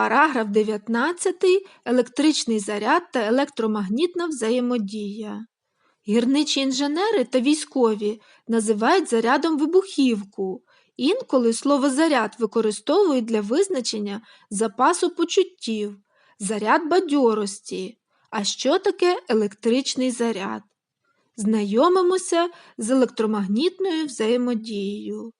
Параграф 19. Електричний заряд та електромагнітна взаємодія. Гірничі інженери та військові називають зарядом вибухівку. Інколи слово заряд використовують для визначення запасу почуттів, заряд бадьорості. А що таке електричний заряд? Знайомимося з електромагнітною взаємодією.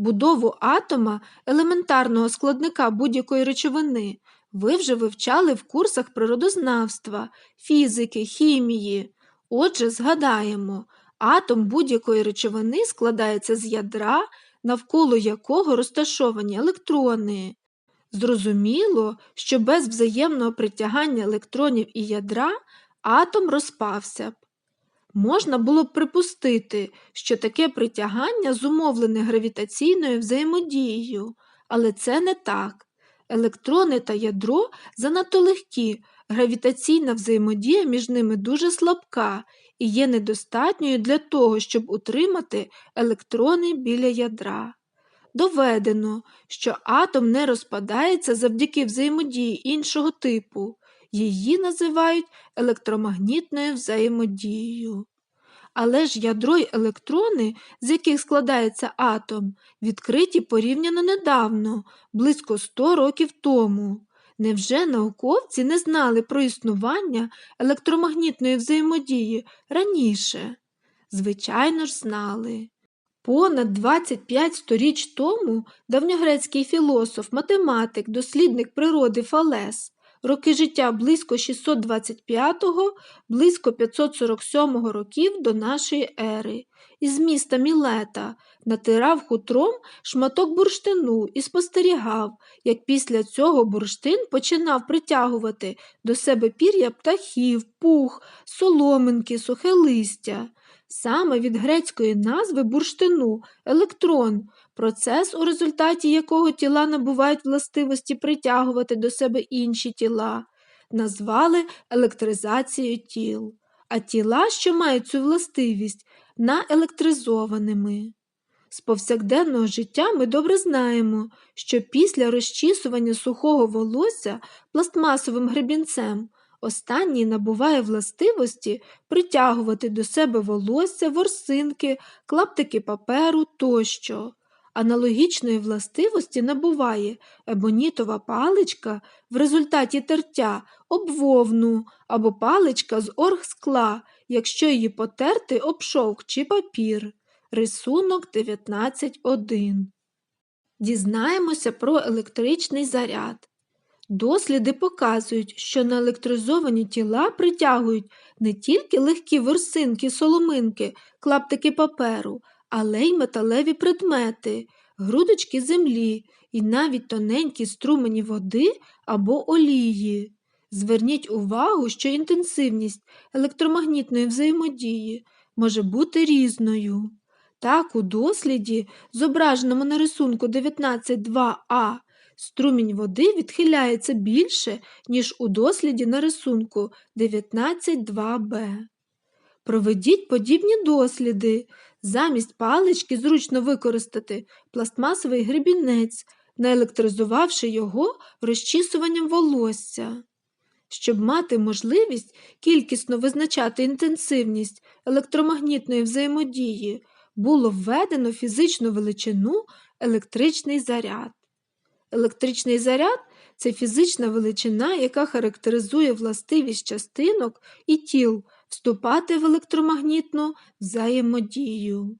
Будову атома, елементарного складника будь-якої речовини, ви вже вивчали в курсах природознавства, фізики, хімії. Отже, згадаємо, атом будь-якої речовини складається з ядра, навколо якого розташовані електрони. Зрозуміло, що без взаємного притягання електронів і ядра атом розпався б. Можна було б припустити, що таке притягання зумовлене гравітаційною взаємодією, але це не так. Електрони та ядро занадто легкі, гравітаційна взаємодія між ними дуже слабка і є недостатньою для того, щоб утримати електрони біля ядра. Доведено, що атом не розпадається завдяки взаємодії іншого типу. Її називають електромагнітною взаємодією. Але ж ядро й електрони, з яких складається атом, відкриті порівняно недавно, близько 100 років тому. Невже науковці не знали про існування електромагнітної взаємодії раніше? Звичайно ж, знали. Понад 25 сторіч тому давньогрецький філософ, математик, дослідник природи Фалес роки життя близько 625-го, близько 547 років до нашої ери. Із міста Мілета натирав хутром шматок бурштину і спостерігав, як після цього бурштин починав притягувати до себе пір'я птахів, пух, соломинки, сухе листя. Саме від грецької назви бурштину електрон, процес, у результаті якого тіла набувають властивості притягувати до себе інші тіла, назвали електризацією тіл, а тіла, що мають цю властивість, наелектризованими. З повсякденного життя ми добре знаємо, що після розчісування сухого волосся пластмасовим гребінцем Останній набуває властивості притягувати до себе волосся, ворсинки, клаптики паперу тощо. Аналогічної властивості набуває ебонітова паличка в результаті тертя об вовну або паличка з оргскла, якщо її потерти об шовк чи папір. Рисунок 19.1. Дізнаємося про електричний заряд. Досліди показують, що наелектризовані тіла притягують не тільки легкі ворсинки, соломинки, клаптики паперу, але й металеві предмети, грудочки землі і навіть тоненькі струмені води або олії. Зверніть увагу, що інтенсивність електромагнітної взаємодії може бути різною. Так, у досліді, зображеному на рисунку 19.2а, Струмінь води відхиляється більше, ніж у досліді на рисунку 19.2b. Проведіть подібні досліди. Замість палички зручно використати пластмасовий гребінець, наелектризувавши його розчісуванням волосся. Щоб мати можливість кількісно визначати інтенсивність електромагнітної взаємодії, було введено фізичну величину електричний заряд. Електричний заряд це фізична величина, яка характеризує властивість частинок і тіл вступати в електромагнітну взаємодію.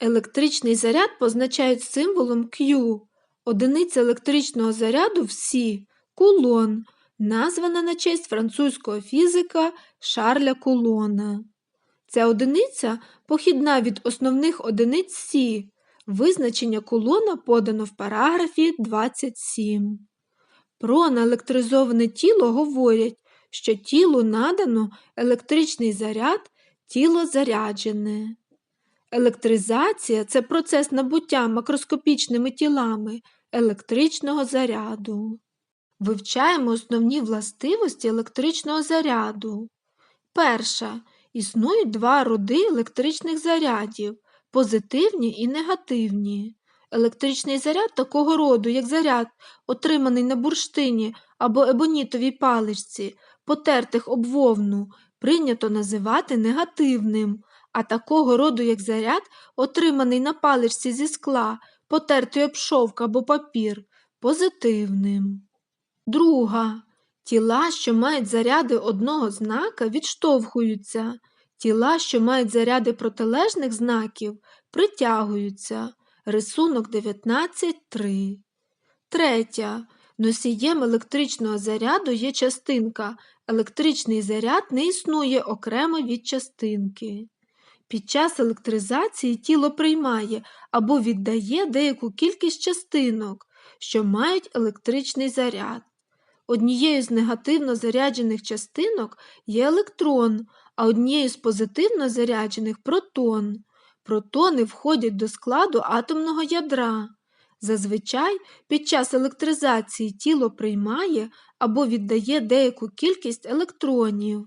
Електричний заряд позначають символом Q. Одиниця електричного заряду всі кулон, названа на честь французького фізика Шарля Кулона. Ця одиниця похідна від основних одиниць Сі, Визначення кулона подано в параграфі 27. Про наелектризоване тіло говорять, що тілу надано електричний заряд, тіло заряджене. Електризація це процес набуття макроскопічними тілами електричного заряду. Вивчаємо основні властивості електричного заряду. Перша. Існують два роди електричних зарядів позитивні і негативні. Електричний заряд такого роду, як заряд, отриманий на бурштині або ебонітовій паличці, потертих об вовну, прийнято називати негативним, а такого роду, як заряд, отриманий на паличці зі скла, потертий об шовк або папір, позитивним. Друга. Тіла, що мають заряди одного знака, відштовхуються. Тіла, що мають заряди протилежних знаків, притягуються. Рисунок 19.3. Третя. Носієм електричного заряду є частинка. Електричний заряд не існує окремо від частинки. Під час електризації тіло приймає або віддає деяку кількість частинок, що мають електричний заряд. Однією з негативно заряджених частинок є електрон, а однією з позитивно заряджених протон. Протони входять до складу атомного ядра. Зазвичай під час електризації тіло приймає або віддає деяку кількість електронів.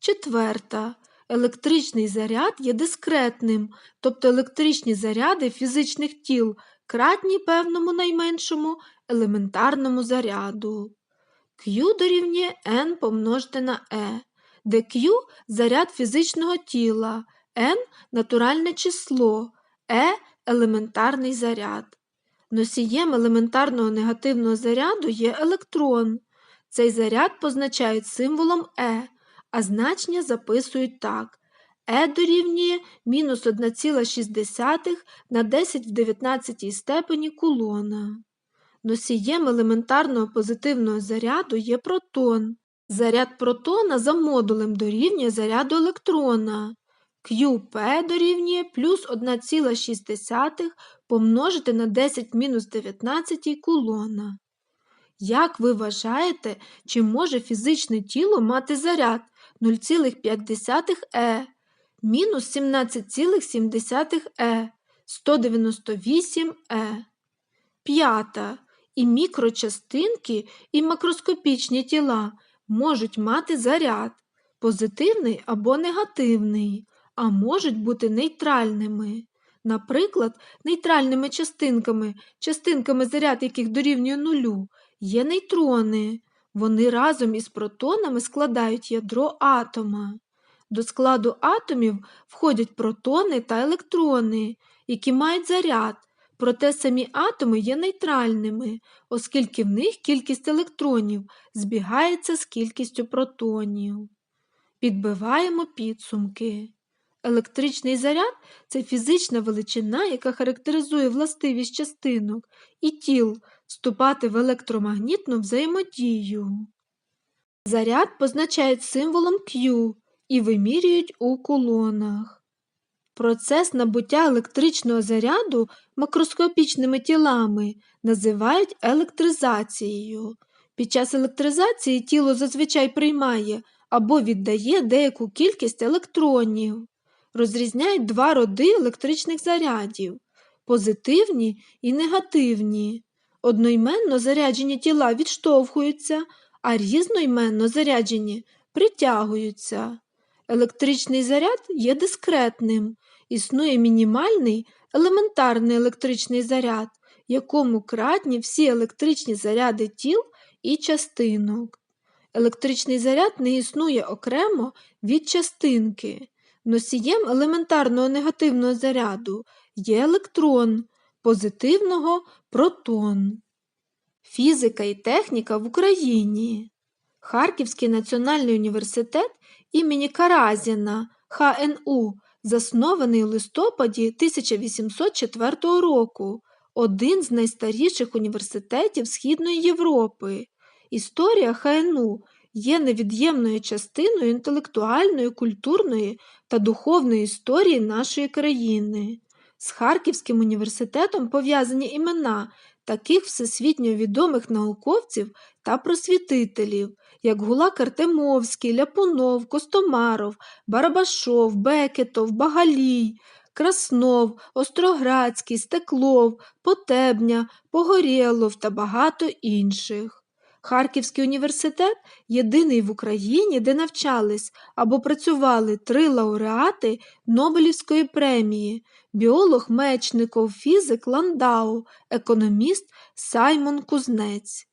Четверта. Електричний заряд є дискретним, тобто електричні заряди фізичних тіл кратні певному найменшому елементарному заряду. Q дорівнює n помножити на E, де Q – заряд фізичного тіла, n – натуральне число, E – елементарний заряд. Носієм елементарного негативного заряду є електрон. Цей заряд позначають символом E, а значення записують так. E дорівнює мінус 1,6 на 10 в 19 степені кулона. Носієм елементарного позитивного заряду є протон. Заряд протона за модулем дорівнює заряду електрона. QP дорівнює плюс 1,6 помножити на 10 мінус 19 кулона. Як ви вважаєте, чи може фізичне тіло мати заряд 0,5 Е, мінус 17,7 Е, 198 Е? П'ята. І мікрочастинки, і макроскопічні тіла можуть мати заряд позитивний або негативний, а можуть бути нейтральними. Наприклад, нейтральними частинками, частинками заряд яких дорівнює нулю, є нейтрони. Вони разом із протонами складають ядро атома. До складу атомів входять протони та електрони, які мають заряд, проте самі атоми є нейтральними, оскільки в них кількість електронів збігається з кількістю протонів. Підбиваємо підсумки. Електричний заряд це фізична величина, яка характеризує властивість частинок і тіл вступати в електромагнітну взаємодію. Заряд позначають символом Q і вимірюють у кулонах. Процес набуття електричного заряду макроскопічними тілами називають електризацією. Під час електризації тіло зазвичай приймає або віддає деяку кількість електронів. Розрізняють два роди електричних зарядів позитивні і негативні. Одноіменно заряджені тіла відштовхуються, а різноіменно заряджені притягуються. Електричний заряд є дискретним, існує мінімальний елементарний електричний заряд, якому кратні всі електричні заряди тіл і частинок. Електричний заряд не існує окремо від частинки. Носієм елементарного негативного заряду є електрон, позитивного протон. Фізика і техніка в Україні. Харківський національний університет імені Каразіна ХНУ, заснований у листопаді 1804 року, один з найстаріших університетів Східної Європи. Історія ХНУ є невід'ємною частиною інтелектуальної, культурної та духовної історії нашої країни. З Харківським університетом пов'язані імена таких всесвітньо відомих науковців та просвітителів, як Гулак Артемовський, Ляпунов, Костомаров, Барабашов, Бекетов, Багалій, Краснов, Остроградський, Стеклов, Потебня, Погорєлов та багато інших. Харківський університет єдиний в Україні, де навчались або працювали три лауреати Нобелівської премії біолог Мечников, фізик Ландау, економіст Саймон Кузнець.